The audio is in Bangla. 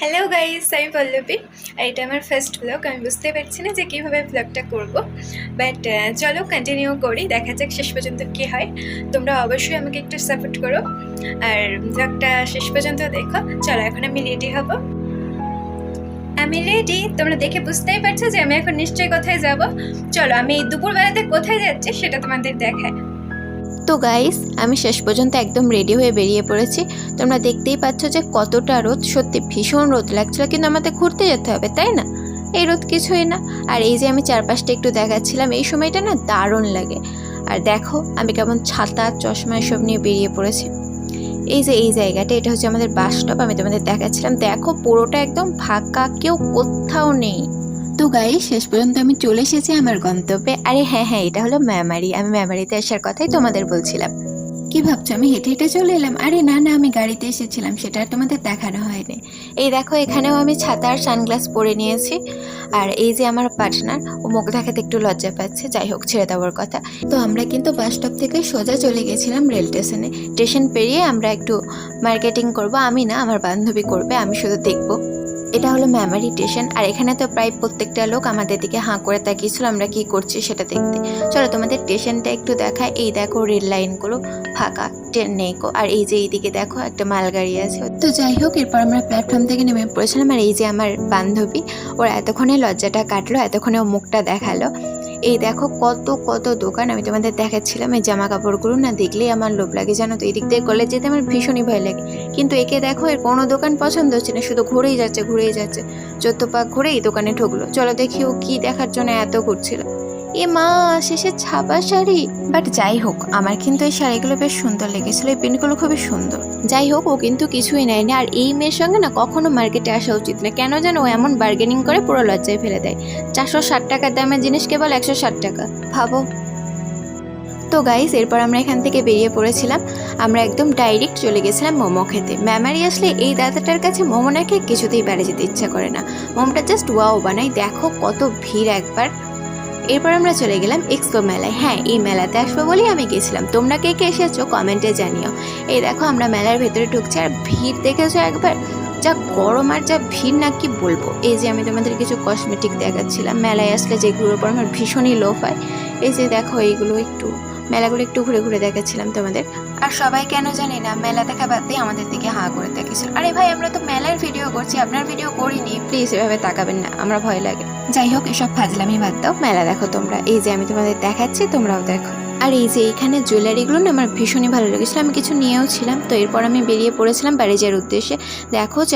হ্যালো গাইস আমি পল্লবী আর এটা আমার ফার্স্ট ব্লগ আমি বুঝতে পারছি না যে কীভাবে ব্লগটা করব বাট চলো কন্টিনিউ করি দেখা যাক শেষ পর্যন্ত কী হয় তোমরা অবশ্যই আমাকে একটু সাপোর্ট করো আর ব্লগটা শেষ পর্যন্ত দেখো চলো এখন আমি রেডি হব আমি রেডি তোমরা দেখে বুঝতেই পারছ যে আমি এখন নিশ্চয়ই কোথায় যাব চলো আমি দুপুরবেলাতে কোথায় যাচ্ছি সেটা তোমাদের দেখায় তো গাইস আমি শেষ পর্যন্ত একদম রেডি হয়ে বেরিয়ে পড়েছি। তোমরা দেখতেই পাচ্ছ যে কতটা রোদ, সত্যি ভীষণ রোদ লাগছিল, কিন্তু আমাদের ঘুরতে যেতে হবে, তাই না? এই রোদ কিছুই না। আর এই যে আমি চারপাশটা একটু দেখাচ্ছিলাম, এই সময়টা না দারুণ লাগে। আর দেখো, আমি কেমন ছাতা, চশমা এসব নিয়ে বেরিয়ে পড়েছি। এই যে এই জায়গাটা, এটা হচ্ছে আমাদের বাস স্টপ আমি তোমাদের দেখাচ্ছিলাম। দেখো পুরোটা একদম ফাঁকা, কেউ কোথাও নেই। তো গাই শেষ পর্যন্ত আমি চলে এসেছি আমার গন্তব্যে। আরে হ্যাঁ হ্যাঁ এটা হলো ম্যামারি আমি ম্যামারিতে আসার কথাই তোমাদের বলছিলাম। কি ভাবছ? আমি হেঁটে হেঁটে চলে এলাম? আরে না না, আমি গাড়িতে এসেছিলাম, সেটা আর তোমাদের দেখানো হয়নি। এই দেখো, এখানেও আমি ছাতা আর সানগ্লাস পরে নিয়েছি। আর এই যে আমার পার্টনার, ও মুখ দেখাতে একটু লজ্জা পাচ্ছে। যাই হোক, ছেড়ে দেওয়ার কথা। তো আমরা কিন্তু বাস স্টপ থেকে সোজা চলে গেছিলাম রেল স্টেশনে। স্টেশন পেরিয়ে আমরা একটু মার্কেটিং করব। আমি না, আমার বান্ধবী করবে, আমি শুধু দেখব। এটা হলো মেমারি স্টেশন আর এখানে তো প্রায় প্রত্যেকটা লোক আমাদের দিকে হাঁ করে তাকিয়েছিল, আমরা কি করছি সেটা দেখতে চলো তোমাদের স্টেশনটা একটু দেখায় এই দেখো রেল লাইনগুলো ফাঁকা ট্রেন নেই। আর এই যে এইদিকে দেখো একটা মালগাড়ি আছে তো যাই হোক, এরপর আমরা প্ল্যাটফর্ম থেকে নেমে পড়েছিলাম, আর এই যে আমার বান্ধবী, ওর এতক্ষণে লজ্জাটা কাটলো, এতক্ষণে ও মুখটা দেখাল এই দেখো কত কত দোকান আমি তোমাদের দেখাচ্ছিলাম, এই জামা কাপড়গুলো না দেখলেই আমার লোভ লাগে, জানো তো? এই দিক দিয়ে কলেজ যেতে আমার ভীষণই ভয় লাগে। কিন্তু একে দেখো, এর কোনো দোকান পছন্দ হচ্ছে না, শুধু ঘুরেই যাচ্ছে ঘুরেই যাচ্ছে। চোদ্দ পাক ঘুরে এই দোকানে ঢুকলো। চলো দেখি ও কি দেখার জন্য এত ঘুরছিল। এ মা শেষে ছাপা শাড়ি। বাট যাই হোক আমার কিন্তু এই শাড়িগুলো বেশ সুন্দর লেগেছিল এই প্রিন্টগুলো খুবই সুন্দর। যাই হোক ও কিন্তু কিছুই নেয়নি আর এই মেয়ের সঙ্গে না কখনো মার্কেটে আসা উচিত না। কেন যেন ও এমন বার্গেনিং করে পুরো লজ্জায় ফেলে দেয়। চারশো ষাট টাকার দামের জিনিস কেবল একশো ষাট টাকা। ভাবো। তো গাইস এরপর আমরা এখান থেকে বেরিয়ে পড়েছিলাম। আমরা একদম ডাইরেক্ট চলে গেছিলাম মোমো খেতে। ম্যামারি আসলে এই দাদাটার কাছে মোমো না খেয়ে কিছুতেই বাড়ি যেতে ইচ্ছা করে না। মোমোটা জাস্ট ওয়াও বানাই। দেখো কত ভিড় একবার। এরপর আমরা চলে গেলাম এক্সপো মেলায়। হ্যাঁ এই মেলাতে আসব বলেই আমি গেছিলাম। তোমরা কে কে এসেছ কমেন্টে জানিও। এই দেখো, আমরা মেলার ভেতরে ঢুকছি আর ভিড় দেখেছ একবার? যা গরম আর যা ভিড় না, কি বলব? এই যে আমি তোমাদের কিছু কসমেটিক দেখাচ্ছিলাম। মেলায় আসলে যেগুলোর উপর আমার ভীষণই লোভ হয়। এই যে দেখো, এইগুলো একটু মেলাগুলো একটু ঘুরে ঘুরে দেখাচ্ছিলাম তোমাদের। আর সবাই কেন জানি না, মেলা দেখা বাদ দিয়ে আমাদের দিকে হাঁ করে তাকিয়েছিল আরে ভাই, আমরা তো মেলার ভিডিও করছি, আপনার ভিডিও করিনি। প্লিজ এভাবে তাকাবেন না, আমরা ভয় লাগে। যাই হোক, এসব ফাজলামি বাদ দাও। মেলা দেখো তোমরা। এই যে আমি তোমাদের দেখাচ্ছি, তোমরাও দেখো। আর এই যে এখানে জুয়েলারিগুলো না, আমার ভীষণই ভালো লেগেছিলো। আমি কিছু নিয়েও ছিলাম, তো এরপর আমি বেরিয়ে পড়েছিলাম বাড়ি যাওয়ার উদ্দেশ্যে। দেখো